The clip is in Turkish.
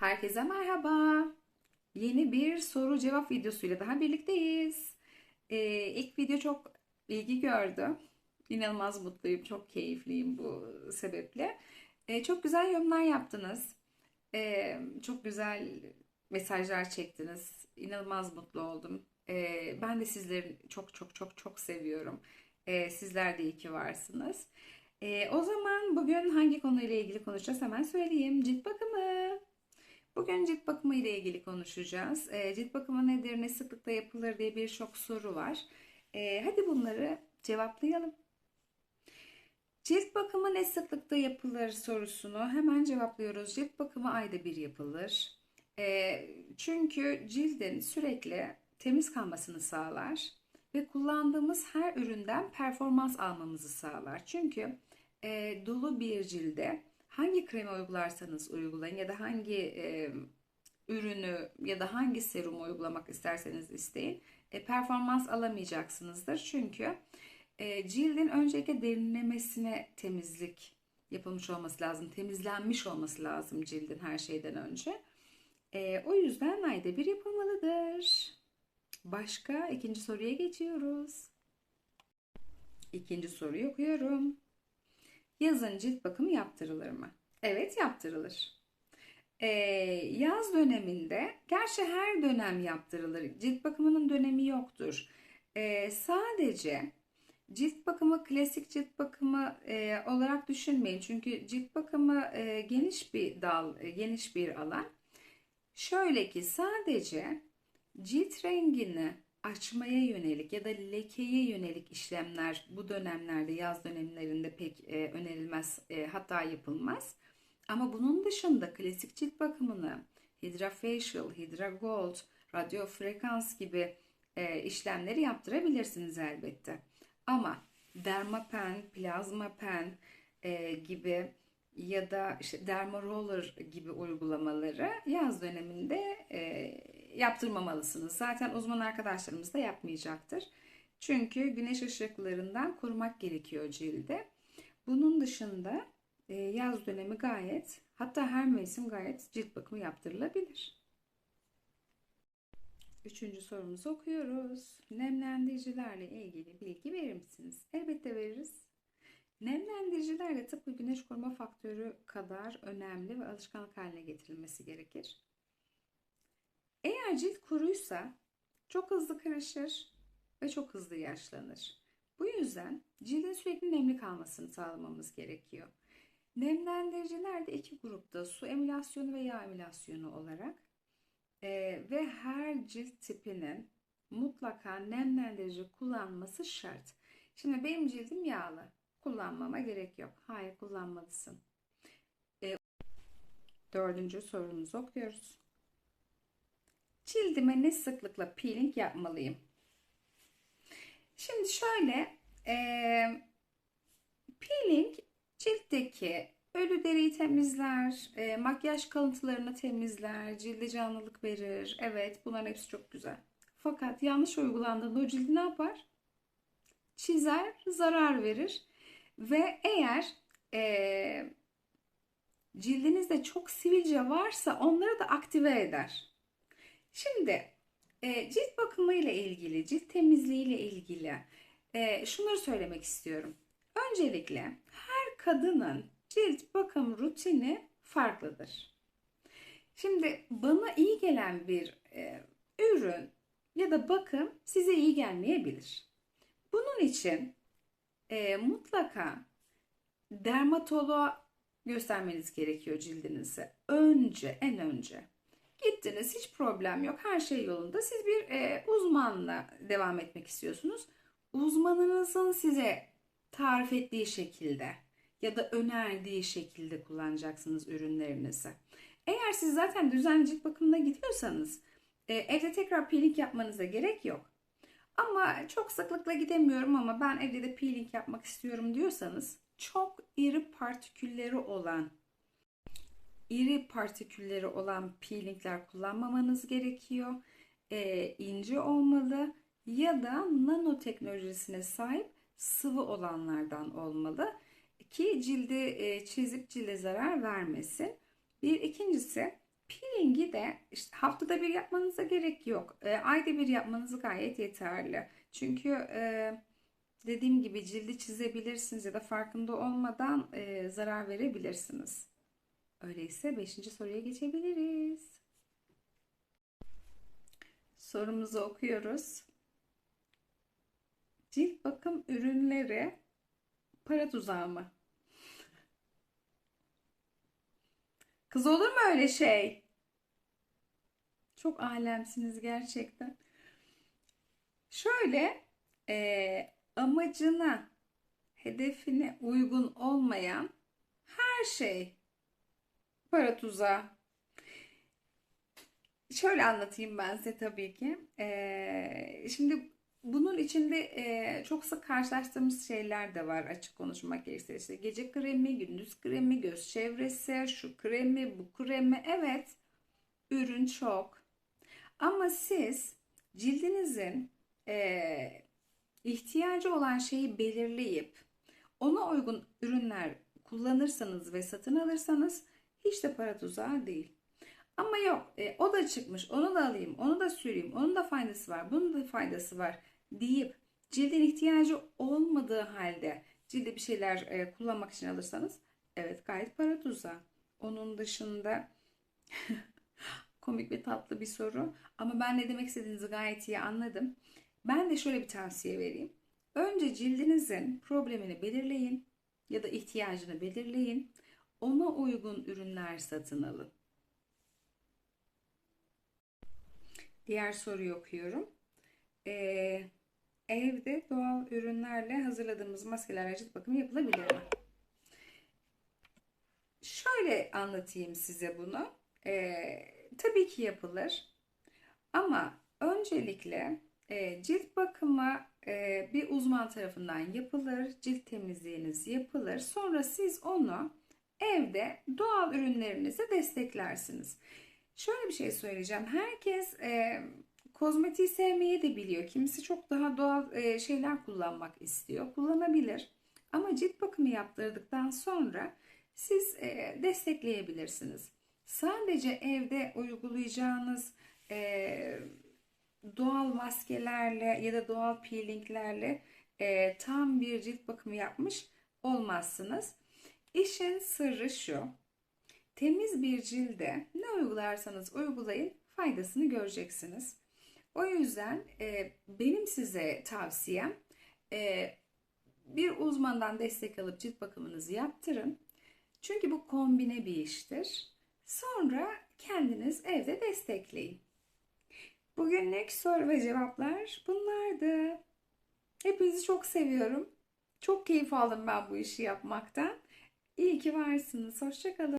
Herkese merhaba. Yeni bir soru cevap videosuyla daha birlikteyiz. Ee, ilk video çok ilgi gördü. İnanılmaz mutluyum, çok keyifliyim bu sebeple. Ee, çok güzel yorumlar yaptınız. Ee, çok güzel mesajlar çektiniz. İnanılmaz mutlu oldum. Ee, ben de sizleri çok çok çok çok seviyorum. Ee, sizler de iyi ki varsınız. Ee, o zaman bugün hangi konuyla ilgili konuşacağız hemen söyleyeyim. Cilt bakımı. Bugün cilt bakımı ile ilgili konuşacağız. Ee, cilt bakımı nedir, ne sıklıkta yapılır diye birçok soru var. Ee, hadi bunları cevaplayalım. Cilt bakımı ne sıklıkta yapılır sorusunu hemen cevaplıyoruz. Cilt bakımı ayda bir yapılır. Ee, çünkü cildin sürekli temiz kalmasını sağlar ve kullandığımız her üründen performans almamızı sağlar. Çünkü e, dolu bir cilde hangi kremi uygularsanız uygulayın ya da hangi e, ürünü ya da hangi serumu uygulamak isterseniz isteyin e, performans alamayacaksınızdır. Çünkü e, cildin öncelikle derinlemesine temizlik yapılmış olması lazım. Temizlenmiş olması lazım cildin her şeyden önce. E, o yüzden ayda bir yapılmalıdır. Başka ikinci soruya geçiyoruz. İkinci soruyu okuyorum. Yazın cilt bakımı yaptırılır mı? Evet yaptırılır. Ee, yaz döneminde, gerçi her dönem yaptırılır. Cilt bakımının dönemi yoktur. Ee, sadece cilt bakımı klasik cilt bakımı e, olarak düşünmeyin. Çünkü cilt bakımı e, geniş bir dal, e, geniş bir alan. Şöyle ki sadece cilt rengini açmaya yönelik ya da lekeye yönelik işlemler bu dönemlerde yaz dönemlerinde pek e, önerilmez e, hatta yapılmaz. Ama bunun dışında klasik cilt bakımını Hydra Facial, Hydra Gold, radyo frekans gibi e, işlemleri yaptırabilirsiniz elbette. Ama dermapen, plazma pen e, gibi ya da işte derma roller gibi uygulamaları yaz döneminde e, yaptırmamalısınız. Zaten uzman arkadaşlarımız da yapmayacaktır. Çünkü güneş ışıklarından korumak gerekiyor cilde. Bunun dışında e, yaz dönemi gayet hatta her mevsim gayet cilt bakımı yaptırılabilir. Üçüncü sorumuzu okuyoruz. Nemlendiricilerle ilgili bilgi verir misiniz? Elbette veririz. Nemlendiriciler de tıpkı güneş koruma faktörü kadar önemli ve alışkanlık haline getirilmesi gerekir. Eğer cilt kuruysa çok hızlı kırışır ve çok hızlı yaşlanır. Bu yüzden cildin sürekli nemli kalmasını sağlamamız gerekiyor. Nemlendiriciler de iki grupta su emülasyonu ve yağ emülasyonu olarak e, ve her cilt tipinin mutlaka nemlendirici kullanması şart. Şimdi benim cildim yağlı. Kullanmama gerek yok. Hayır kullanmalısın. E, dördüncü sorumuzu okuyoruz. Cildime ne sıklıkla peeling yapmalıyım? Şimdi şöyle e, peeling ciltteki ölü deriyi temizler, e, makyaj kalıntılarını temizler, cilde canlılık verir. Evet bunların hepsi çok güzel. Fakat yanlış uygulandığında o cildi ne yapar? Çizer, zarar verir. Ve eğer e, cildinizde çok sivilce varsa onları da aktive eder. Şimdi e, cilt bakımı ile ilgili, cilt temizliği ile ilgili e, şunları söylemek istiyorum. Öncelikle her kadının cilt bakım rutini farklıdır. Şimdi bana iyi gelen bir e, ürün ya da bakım size iyi gelmeyebilir. Bunun için e, mutlaka dermatoloğa göstermeniz gerekiyor cildinizi. Önce, en önce. Gittiniz hiç problem yok her şey yolunda. Siz bir e, uzmanla devam etmek istiyorsunuz. Uzmanınızın size tarif ettiği şekilde ya da önerdiği şekilde kullanacaksınız ürünlerinizi. Eğer siz zaten düzenli cilt bakımına gidiyorsanız e, evde tekrar peeling yapmanıza gerek yok. Ama çok sıklıkla gidemiyorum ama ben evde de peeling yapmak istiyorum diyorsanız çok iri partikülleri olan iri partikülleri olan peelingler kullanmamanız gerekiyor. E, ince olmalı ya da nanoteknolojisine sahip sıvı olanlardan olmalı ki cildi e, çizip cilde zarar vermesin. Bir ikincisi Peeling'i de işte haftada bir yapmanıza gerek yok. E, ayda bir yapmanız gayet yeterli. Çünkü e, dediğim gibi cildi çizebilirsiniz ya da farkında olmadan e, zarar verebilirsiniz. Öyleyse 5. soruya geçebiliriz. Sorumuzu okuyoruz. Cilt bakım ürünleri para tuzağı mı? Kız olur mu öyle şey? Çok alemsiniz gerçekten. Şöyle e, amacına, hedefine uygun olmayan her şey para tuzağı. Şöyle anlatayım ben size tabii ki. E, şimdi bunun içinde e, çok sık karşılaştığımız şeyler de var açık konuşmak gerekirse. İşte gece kremi, gündüz kremi, göz çevresi, şu kremi, bu kremi. Evet, ürün çok. Ama siz cildinizin e, ihtiyacı olan şeyi belirleyip ona uygun ürünler kullanırsanız ve satın alırsanız hiç de para tuzağı değil. Ama yok e, o da çıkmış onu da alayım onu da süreyim onun da faydası var bunun da faydası var deyip cildin ihtiyacı olmadığı halde cilde bir şeyler e, kullanmak için alırsanız evet gayet para tuzağı. Onun dışında komik ve tatlı bir soru ama ben ne demek istediğinizi gayet iyi anladım. Ben de şöyle bir tavsiye vereyim. Önce cildinizin problemini belirleyin ya da ihtiyacını belirleyin. Ona uygun ürünler satın alın. Diğer soruyu okuyorum. Ee, evde doğal ürünlerle hazırladığımız maskeler cilt bakımı yapılabilir mi? Şöyle anlatayım size bunu. Ee, tabii ki yapılır. Ama öncelikle e, cilt bakımı e, bir uzman tarafından yapılır. Cilt temizliğiniz yapılır. Sonra siz onu evde doğal ürünlerinizi desteklersiniz. Şöyle bir şey söyleyeceğim. Herkes e, kozmetiği sevmeyi de biliyor. Kimisi çok daha doğal e, şeyler kullanmak istiyor. Kullanabilir. Ama cilt bakımı yaptırdıktan sonra siz e, destekleyebilirsiniz. Sadece evde uygulayacağınız e, doğal maskelerle ya da doğal peelinglerle e, tam bir cilt bakımı yapmış olmazsınız. İşin sırrı şu. Temiz bir cilde ne uygularsanız uygulayın faydasını göreceksiniz. O yüzden e, benim size tavsiyem e, bir uzmandan destek alıp cilt bakımınızı yaptırın. Çünkü bu kombine bir iştir. Sonra kendiniz evde destekleyin. Bugünlük soru ve cevaplar bunlardı. Hepinizi çok seviyorum. Çok keyif aldım ben bu işi yapmaktan. İyi ki varsınız. Hoşçakalın.